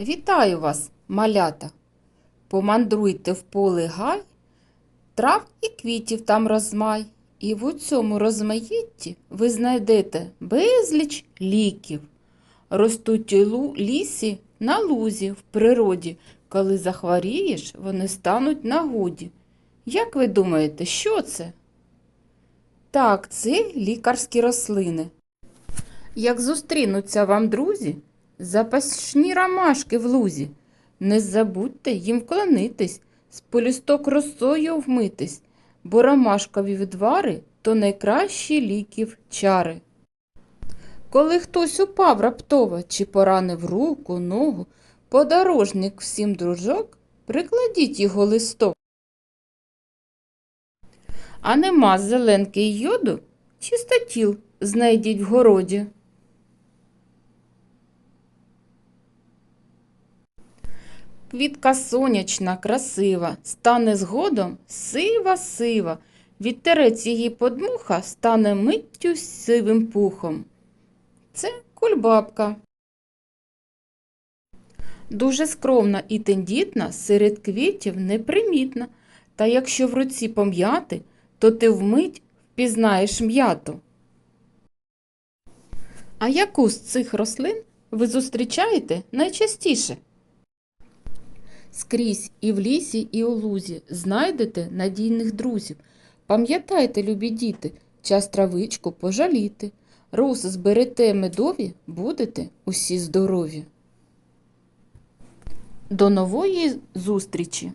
Вітаю вас, малята! Помандруйте в поле гай, трав і квітів там розмай, і в цьому розмаїтті ви знайдете безліч ліків. Ростуть лісі на лузі в природі. Коли захворієш, вони стануть нагоді. Як ви думаєте, що це? Так, це лікарські рослини. Як зустрінуться вам друзі, запашні ромашки в лузі. Не забудьте їм вклонитись, з полісток росою вмитись, бо ромашкові відвари то найкращі ліків чари. Коли хтось упав раптово чи поранив руку, ногу, подорожник всім дружок, прикладіть його листок. А нема зеленки й йоду, чистотіл знайдіть в городі. Квітка сонячна, красива, стане згодом сива-сива. Вітерець її подмуха стане миттю сивим пухом. Це кульбабка. Дуже скромна і тендітна, серед квітів непримітна. Та якщо в руці пом'яти, то ти вмить впізнаєш м'яту. А яку з цих рослин ви зустрічаєте найчастіше? Скрізь і в лісі, і у лузі знайдете надійних друзів. Пам'ятайте, любі діти, час травичку пожаліти. Рус зберете медові, будете усі здорові. До нової зустрічі!